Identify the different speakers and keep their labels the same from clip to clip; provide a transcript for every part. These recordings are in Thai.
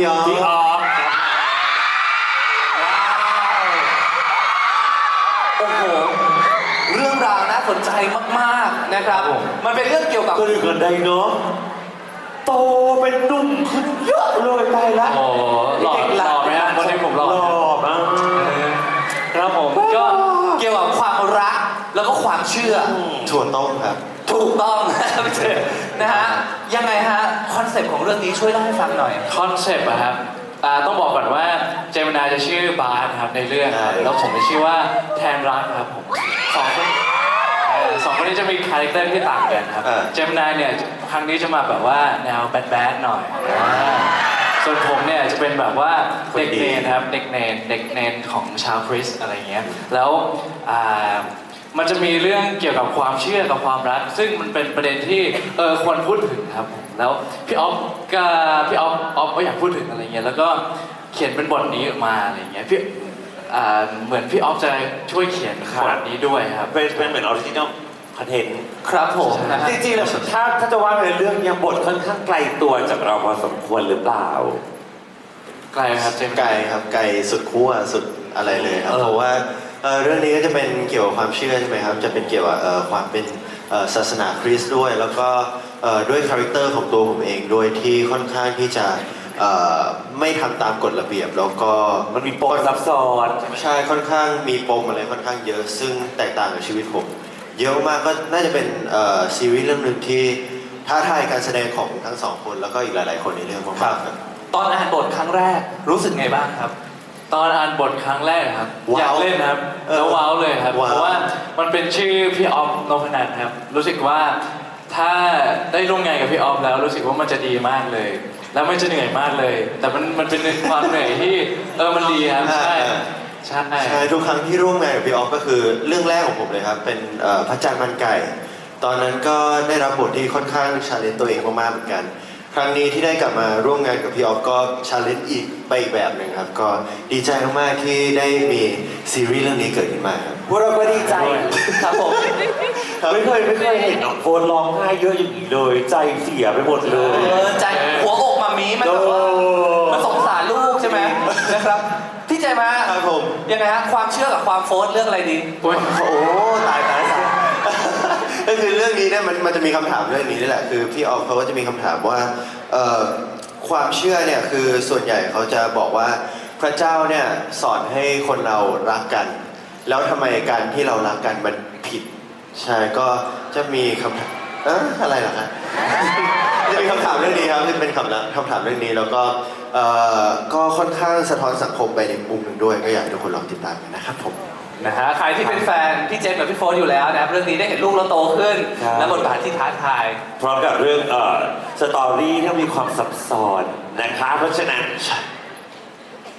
Speaker 1: พี่ออฟ
Speaker 2: พี่ออฟครับ
Speaker 3: โอ้โห เรื่องราวน่าสนใจมากๆนะครับ มันเป็นเรื่องเกี่ยวกับ
Speaker 2: ก็ดูกันได้เนาะ โตเป็นหนุ่มขึ้นเยอะเลยตายละ
Speaker 4: โอ้โหหล่อหล่อไหมฮะคนที่ผมหล่อ
Speaker 2: หล่อมาก
Speaker 4: ครับผม
Speaker 3: ก็
Speaker 4: ก็
Speaker 3: เกี่ยวกับความรักแล้วก็ความเชื่ออ
Speaker 1: ถั่วต้มครับ
Speaker 3: ถูกต้องพี่เจ นะฮะ ยังไงฮะ คอนเซ็ปต์ของเรื่องนี้ช่วยเล่าให้ฟังหน่อย
Speaker 4: คอนเซปต์อะครับอ่าต้องบอกก่อนว่าเจมินาจะชื่อบาร์ครับในเรื่องครับ
Speaker 1: ใช่
Speaker 4: แล้วผมจะชื่อว่าแทนรักครับผมสองคนเอ่อสองคนนี้จะมีคาแรคเตอร์ที่ต่างกันครับ
Speaker 1: เออ
Speaker 4: เจมินาเนี่ยครั้งนี้จะมาแบบว่าแนวแบดแบดหน่อยอ่าส่วนผมเนี่ยจะเป็นแบบว่าเด็กเนนครับเด็กเนนเด็กเนนของชาวคริสต์อะไรเงี้ยแล้วอ่า มันจะมีเรื่องเกี่ยวกับความเชื่อกับความรัก ซึ่งมันเป็นประเด็นที่เออควรพูดถึงครับผมแล้วพี่ออฟก็พี่ออฟออฟก็อยากพูดถึงอะไรเงี้ยแล้วก็เขียนเป็นบทนี้ออกมาอะไรเงี้ยพี่อ่าเหมือนพี่ออฟจะช่วยเขียนบทนี้ด้วยครับ
Speaker 2: เป็นเป็นเหมือนออริจินอลคอนเทนต์
Speaker 3: ครับผมนะฮะ
Speaker 2: จริงๆแล้วถ้าถ้าจะว่าในเรื่องยังบทค่อนข้างไกลตัวจากเราพอสมควรหรือเปล่า
Speaker 4: ไกลไหมครับเจมส์
Speaker 1: ไกลครับไกลสุดขั้วสุดอะไรเลยครับ
Speaker 4: เออ
Speaker 1: เพราะว่า เอ่อเรื่องนี้ก็จะเป็นเกี่ยวกับความเชื่อใช่ไหมครับ จะเป็นเกี่ยวกับเอ่อความเป็นเอ่อศาสนาคริสต์ด้วย แล้วก็เอ่อด้วยคาแรคเตอร์ของตัวผมเองด้วยที่ค่อนข้างที่จะเอ่อไม่ทำตามกฎระเบียบ แล้วก็
Speaker 2: มันมีปมซับซ้อน
Speaker 1: ใช่ค่อนข้างมีปมอะไรค่อนข้างเยอะ ซึ่งแตกต่างกับชีวิตผม เยอะมากก็น่าจะเป็นเอ่อซีรีส์เรื่องหนึ่งที่ท้าทายการแสดงของทั้งสองคนแล้วก็อีกหลาย ๆ คนในเรื่องมากๆครับ
Speaker 3: ตอนอ่านบทครั้งแรกรู้สึกไงบ้างครับ
Speaker 4: ตอนอ่านบทครั้งแรกครับ
Speaker 1: ว้าว
Speaker 4: อยากเล่นครับ
Speaker 1: เออ
Speaker 4: แล้วว้าวเลยครับ
Speaker 1: ว้าว
Speaker 4: เพราะว่ามันเป็นชื่อพี่ออฟนพนันครับ รู้สึกว่าถ้าได้ร่วมงานกับพี่ออฟแล้วรู้สึกว่ามันจะดีมากเลย แล้วมันจะเหนื่อยมากเลย แต่มันมันเป็นความเหนื่อยที่เออมันดีครับใช่ใช่
Speaker 1: ใช่ทุกครั้งที่ร่วมงานกับพี่ออฟก็คือเรื่องแรกของผมเลยครับ เป็นเอ่อพระจันทร์มันไก่ ตอนนั้นก็ได้รับบทที่ค่อนข้างชาเลนจ์ตัวเองมากๆเหมือนกัน ครั้งนี้ที่ได้กลับมาร่วมงานกับพี่ออฟก็ชาเลนจ์อีกไปอีกแบบหนึ่งครับ ก็ดีใจมากๆที่ได้มีซีรีส์เรื่องนี้เกิดขึ้นมาครับ
Speaker 2: พวกเราก็ดีใจ
Speaker 3: ครับผม
Speaker 2: ไม่เคยไม่เคยเห็นน้องโฟนร้องไห้เยอะอย่างนี้เลย ใจเสียไปหมดเล
Speaker 3: เอย อใจหัวอกมามีมันแบบว่า
Speaker 2: โอ้
Speaker 3: มันสงสารลูกใช่ไหมนะครับพี่ใจมา
Speaker 1: ครับผม
Speaker 3: ยังไงฮะความเชื่อกับความโฟร์เรื่องอะไรดี
Speaker 4: โอ้ย
Speaker 1: โอ้ตายตายตาย ก็คือเรื่องนี้เนี่ยมันมันจะมีคำถามเรื่องนี้นี่แหละคือพี่ออฟเขาก็จะมีคำถามว่าเอ่อความเชื่อเนี่ยคือส่วนใหญ่เขาจะบอกว่าพระเจ้าเนี่ยสอนให้คนเรารักกัน แล้วทำไมการที่เรารักกันมันผิดใช่ก็จะมีคำถามเอะอะไรล่ะครับจะมีคำถามเรื่องนี้ครับเป็นคำนะคำถามเรื่องนี้แล้วก็ เอ่อก็ค่อนข้างสะท้อนสังคมไปในมุมหนึ่งด้วย ก็อยากให้ทุกคนลองติดตามกันนะครับผม
Speaker 3: นะฮะใครที่เป็นแฟนพี่เจมส์กับพี่โฟร์อยู่แล้วนะครับเรื่องนี้ได้เห็นลูกเราโตขึ้น
Speaker 2: ครับ
Speaker 3: และบทบาทที่ท้าทาย
Speaker 2: พร้อมกับเรื่องเอ่อสตอรี่ที่มีความซับซ้อนนะคะ เพราะฉะนั้น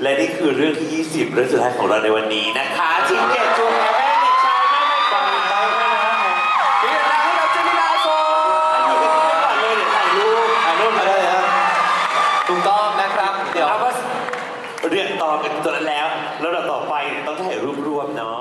Speaker 2: และนี่คือเรื่องที่ 20 เรื่องสุดท้ายของเราในวันนี้นะคะ ทีมง เรื่องต่อกันตัวนั้นแล้ว แล้วเราต่อไปต้องถ่ายรูปรวมเนาะ